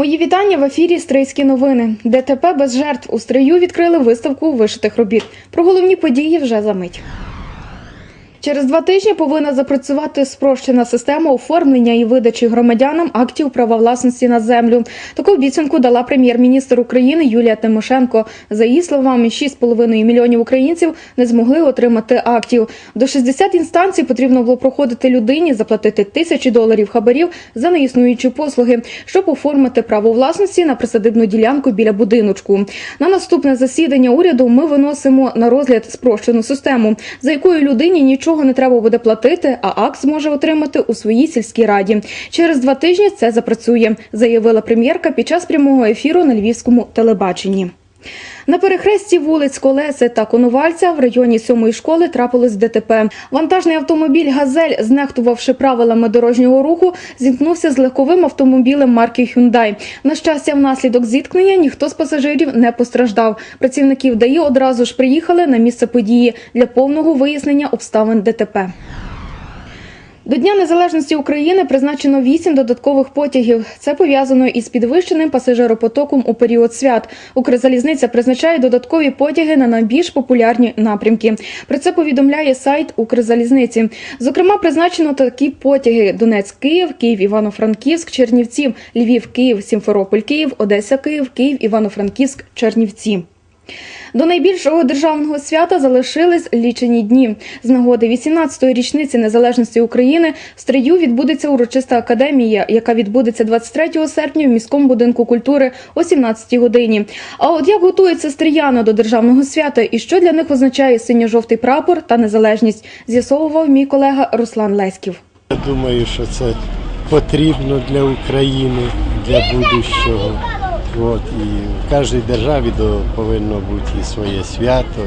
Мої вітання в ефірі Стрийські новини. ДТП без жертв у Стрию відкрили виставку вишитих робіт. Про головні події вже за мить. Через два тижні повинна запрацювати спрощена система оформлення і видачі громадянам актів права власності на землю. Таку обіцянку дала прем'єр-міністр України Юлія Тимошенко. За її словами, 6,5 мільйонів українців не змогли отримати актів. До 60 інстанцій потрібно було проходити людині, заплатити тисячі доларів хабарів за неіснуючі послуги, щоб оформити право власності на присадибну ділянку біля будиночку. На наступне засідання уряду ми виносимо на розгляд спрощену систему, за якою людині нічого не треба буде платити, а акт зможе отримати у своїй сільській раді. Через два тижні це запрацює, заявила прем'єрка під час прямого ефіру на львівському телебаченні. На перехресті вулиць Колеси та Коновальця в районі сьомої школи трапилось ДТП. Вантажний автомобіль Газель, знехтувавши правилами дорожнього руху, зіткнувся з легковим автомобілем марки Hyundai. На щастя, внаслідок зіткнення ніхто з пасажирів не постраждав. Працівників ДАІ одразу ж приїхали на місце події для повного вияснення обставин ДТП. До Дня Незалежності України призначено вісім додаткових потягів. Це пов'язано із підвищеним пасажиропотоком у період свят. Укрзалізниця призначає додаткові потяги на найбільш популярні напрямки. Про це повідомляє сайт Укрзалізниці. Зокрема, призначено такі потяги: Донецьк-Київ, Київ-Івано-Франківськ, Чернівці, Львів-Київ, Сімферополь-Київ, Одеса-Київ, Київ, Івано-Франківськ, Чернівці. До найбільшого державного свята залишились лічені дні. З нагоди 18-ї річниці незалежності України в Стрию відбудеться урочиста академія, яка відбудеться 23 серпня в міському будинку культури о 17 годині. А от як готується стрияни до державного свята і що для них означає синьо-жовтий прапор та незалежність, з'ясовував мій колега Руслан Леськів. Я думаю, що це потрібно для України, для будущого. От, і в кожній державі до- повинно бути і своє свято,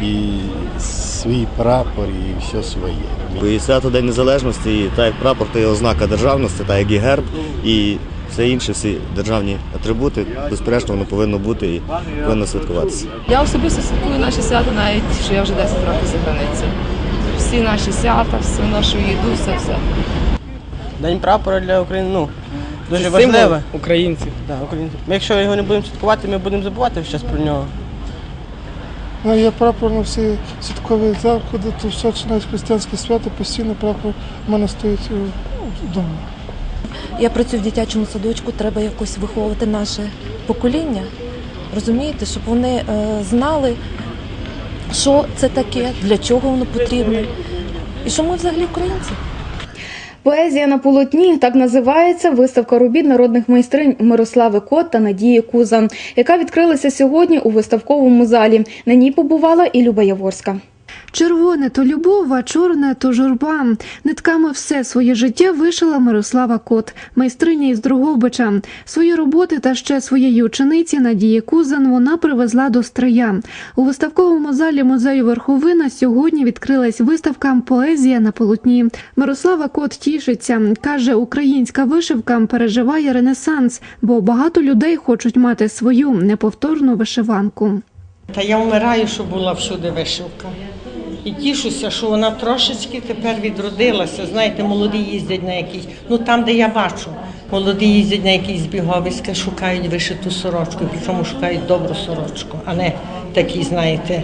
і, і свій прапор, і все своє. І свято День Незалежності, і так як прапор, то є ознака державності, так як і герб, і все інше, всі державні атрибути, безперечно, воно повинно бути і повинно святкуватися. Я особисто святкую наші свята, навіть що я вже 10 років за границею. Всі наші свята, всю нашу їду, все все. День прапора для України ну, дуже Це важливе. українців. Да, українців. Ми, якщо його не будемо святкувати, ми будемо забувати зараз про нього. Ну, Є прапор на всі святкові заходи, то все чи навіть християнське свято, постійно прапор в мене стоїть е, вдома. Я працюю в дитячому садочку, треба якось виховувати наше покоління. Розумієте, щоб вони е, знали, що це таке, для чого воно потрібно, і що ми взагалі українці. Поезія на полотні так називається виставка робіт народних майстринь Мирослави Кот та Надії Куза, яка відкрилася сьогодні у виставковому залі. На ній побувала і Люба Яворська. Червоне то любов, а чорне то журба. Нитками все своє життя вишила Мирослава Кот, майстриня із Дрогобича. Свої роботи та ще своєї учениці Надії Кузан вона привезла до Стрия. У виставковому залі музею Верховина сьогодні відкрилась виставка Поезія на полотні. Мирослава Кот тішиться. каже, українська вишивка переживає ренесанс, бо багато людей хочуть мати свою неповторну вишиванку. Та я вмираю, що була всюди вишивка. І тішуся, що вона трошечки тепер відродилася. Знаєте, молоді їздять на якісь, ну там, де я бачу, молоді їздять на якісь збіговиська, шукають вишиту сорочку, причому шукають добру сорочку, а не такі, знаєте,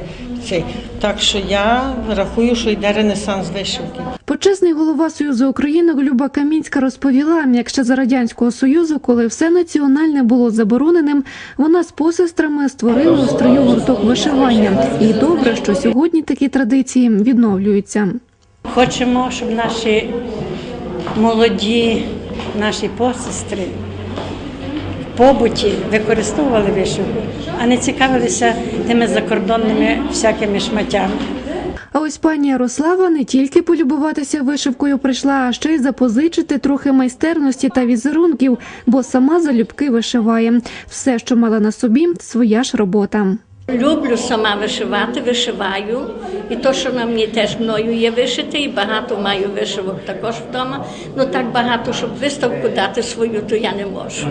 цей. Так що я рахую, що йде ренесанс вишивки. Почесний голова Союзу Українок Люба Камінська розповіла, як ще за радянського союзу, коли все національне було забороненим, вона з посестрами створила у строю гурток вишивання. І добре, що сьогодні такі традиції відновлюються. Хочемо, щоб наші молоді, наші посестри побуті використовували вишивку, а не цікавилися тими закордонними всякими шматями. А ось пані Ярослава не тільки полюбуватися вишивкою прийшла, а ще й запозичити трохи майстерності та візерунків, бо сама залюбки вишиває. Все, що мала на собі, своя ж робота. Люблю сама вишивати, вишиваю. І то, що на мені теж мною є вишити, і багато маю вишивок також вдома. Ну так багато, щоб виставку дати свою, то я не можу.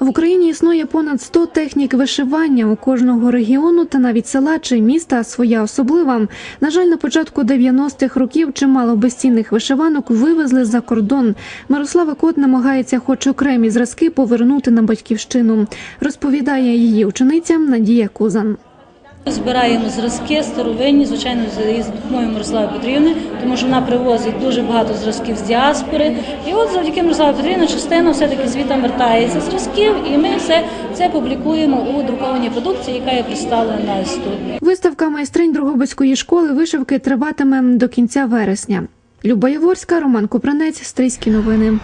В Україні існує понад 100 технік вишивання. У кожного регіону та навіть села чи міста своя особлива. На жаль, на початку 90-х років чимало безцінних вишиванок вивезли за кордон. Мирослава Кот намагається, хоч окремі зразки, повернути на батьківщину. Розповідає її учениця Надія Кузан. Збираємо зразки старовинні, звичайно, з допомогою Мирослави Петрівни, тому що вона привозить дуже багато зразків з діаспори. І от завдяки Мирославі Петрівні частина все-таки звітом вертається зразків, і ми все це публікуємо у друкованій продукції, яка є представлена тут. Виставка майстринь Дрогобицької школи вишивки триватиме до кінця вересня. Люба Яворська, Роман Купранець, Стрийські новини.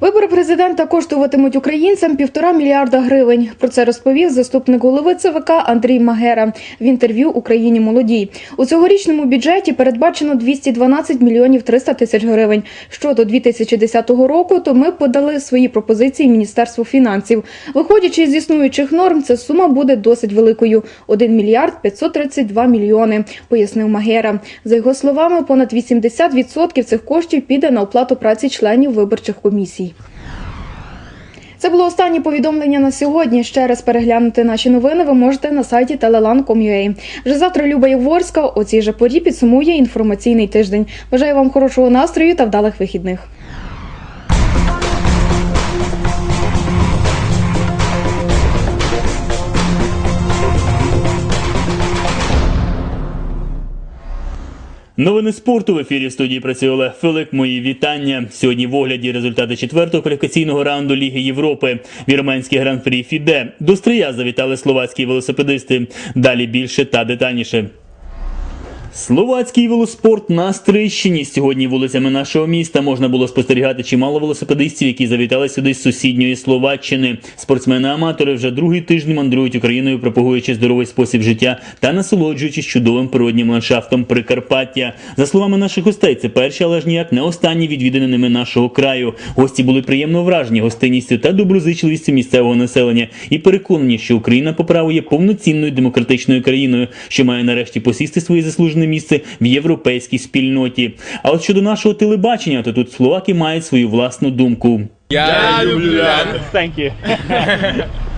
Вибори президента коштуватимуть українцям півтора мільярда гривень. Про це розповів заступник голови ЦВК Андрій Магера в інтерв'ю Україні молодій. У цьогорічному бюджеті передбачено 212 мільйонів 300 тисяч гривень. Щодо 2010 року, то ми подали свої пропозиції Міністерству фінансів. Виходячи з існуючих норм, ця сума буде досить великою 1 мільярд 532 мільйони, пояснив Магера. За його словами, понад 80% цих коштів піде на оплату праці членів виборчих комісій. Це було останнє повідомлення на сьогодні. Ще раз переглянути наші новини ви можете на сайті telelan.com.ua. Вже завтра Люба Єгорська о цій же порі підсумує інформаційний тиждень. Бажаю вам хорошого настрою та вдалих вихідних. Новини спорту в ефірі студії працює Олег Филик. Мої вітання. Сьогодні в огляді результати четвертого кваліфікаційного раунду Ліги Європи. Вірменський гран-прі Фіде. До стрия завітали словацькі велосипедисти. Далі більше та детальніше. Словацький велоспорт на Стрищині. Сьогодні вулицями нашого міста можна було спостерігати чимало велосипедистів, які завітали сюди з сусідньої Словаччини. Спортсмени-аматори вже другий тиждень мандрують Україною, пропагуючи здоровий спосіб життя та насолоджуючись чудовим природнім ландшафтом Прикарпаття. За словами наших гостей, це перші, але ж ніяк не останні відвідини ними нашого краю. Гості були приємно вражені гостинністю та доброзичливістю місцевого населення і переконані, що Україна по праву є повноцінною демократичною країною, що має нарешті посісти своє заслужене місце в європейській спільноті. А от щодо нашого телебачення, то тут словаки мають свою власну думку. Я люблю Thank you.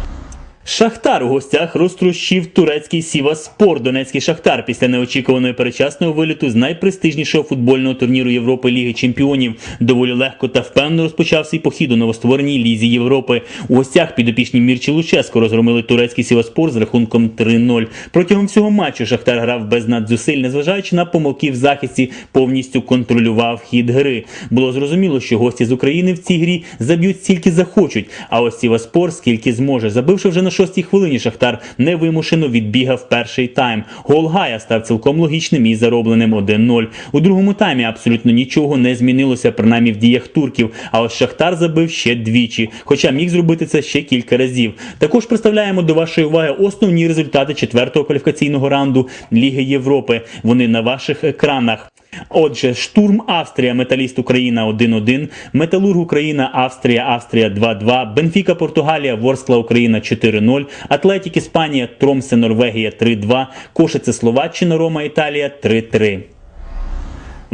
Шахтар у гостях розтрощив турецький Сіваспор. Донецький Шахтар після неочікуваної перечасного виліту з найпрестижнішого футбольного турніру Європи Ліги Чемпіонів доволі легко та впевнено розпочав свій похід у новоствореній лізі Європи. У гостях підопічні Мірчі Луческо розгромили турецький Сіваспор з рахунком 3-0. Протягом всього матчу Шахтар грав без надзусиль, незважаючи на помилки в захисті, повністю контролював хід гри. Було зрозуміло, що гості з України в цій грі заб'ють стільки захочуть. А ось Сіваспор скільки зможе. Забивши вже на шостій хвилині, Шахтар невимушено відбігав перший тайм. Гол Гая став цілком логічним і заробленим 1-0. У другому таймі абсолютно нічого не змінилося, принаймні в діях турків. А ось Шахтар забив ще двічі, хоча міг зробити це ще кілька разів. Також представляємо до вашої уваги основні результати четвертого кваліфікаційного раунду Ліги Європи. Вони на ваших екранах. Отже, штурм Австрія, Металіст Україна 1-1, Металург Україна, Австрія, Австрія 2-2, Бенфіка Португалія, Ворскла Україна 4-0, Атлетік Іспанія, Тромсе Норвегія 3-2, Кошице Словаччина, Рома Італія 3-3.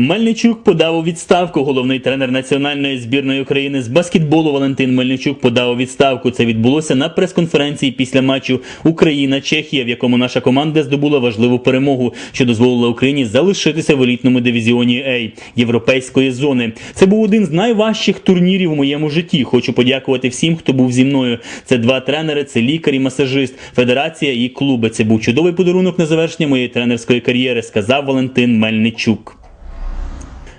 Мельничук подав у відставку. Головний тренер національної збірної України з баскетболу Валентин Мельничук подав у відставку. Це відбулося на прес-конференції після матчу Україна-Чехія, в якому наша команда здобула важливу перемогу, що дозволила Україні залишитися в елітному дивізіоні А європейської зони. Це був один з найважчих турнірів у моєму житті. Хочу подякувати всім, хто був зі мною. Це два тренери, це лікар і масажист, федерація і клуби. Це був чудовий подарунок на завершення моєї тренерської кар'єри, сказав Валентин Мельничук.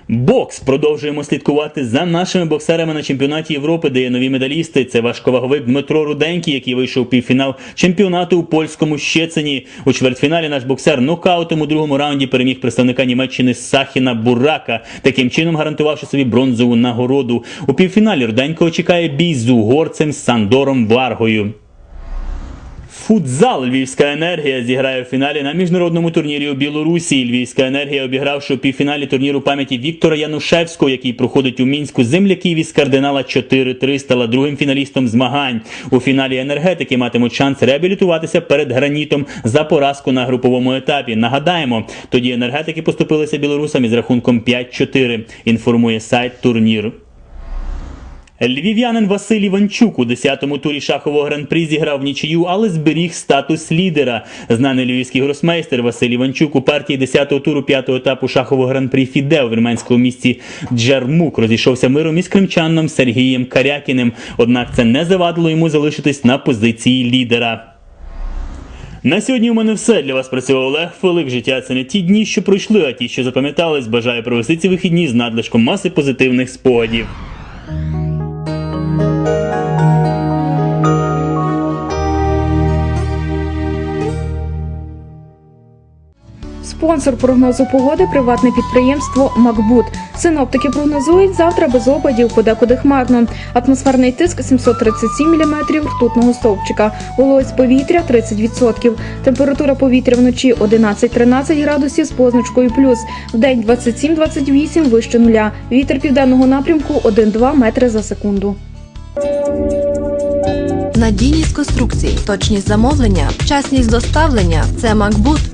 Бокс продовжуємо слідкувати за нашими боксерами на чемпіонаті Європи, де є нові медалісти. Це важковаговик Дмитро Руденький, який вийшов у півфінал чемпіонату у польському Щецині. У чвертьфіналі наш боксер нокаутом у другому раунді переміг представника Німеччини Сахіна Бурака, таким чином гарантувавши собі бронзову нагороду. У півфіналі Руденького чекає бій з угорцем Сандором Варгою. Футзал Львівська енергія зіграє в фіналі на міжнародному турнірі у Білорусі. Львівська енергія, обігравши у півфіналі турніру пам'яті Віктора Янушевського, який проходить у мінську земляків із кардинала 4-3, стала другим фіналістом змагань. У фіналі енергетики матимуть шанс реабілітуватися перед гранітом за поразку на груповому етапі. Нагадаємо, тоді енергетики поступилися білорусам із рахунком 5-4. Інформує сайт турнір. Львів'янин Василь Іванчук у 10-му турі шахового гран-прі зіграв нічию, але зберіг статус лідера. Знаний львівський гросмейстер Василь Іванчук у партії 10-го туру 5-го етапу шахового гран-прі Фіде у вірменському місті Джармук розійшовся миром із кримчаном Сергієм Карякіним. Однак це не завадило йому залишитись на позиції лідера. На сьогодні у мене все. Для вас працював Олег Филик. Життя це не ті дні, що пройшли, а ті, що запам'ятались. Бажаю провести ці вихідні з надлишком маси позитивних спогадів. Спонсор прогнозу погоди приватне підприємство Макбут. Синоптики прогнозують завтра без опадів, подекуди хмарно. Атмосферний тиск 737 мм ртутного стовпчика. Вологість повітря 30%. Температура повітря вночі 11-13 градусів з позначкою плюс. Вдень 27-28 вище нуля. Вітер південного напрямку 1-2 метри за секунду. Надійність конструкцій, точність замовлення, вчасність доставлення це Макбут.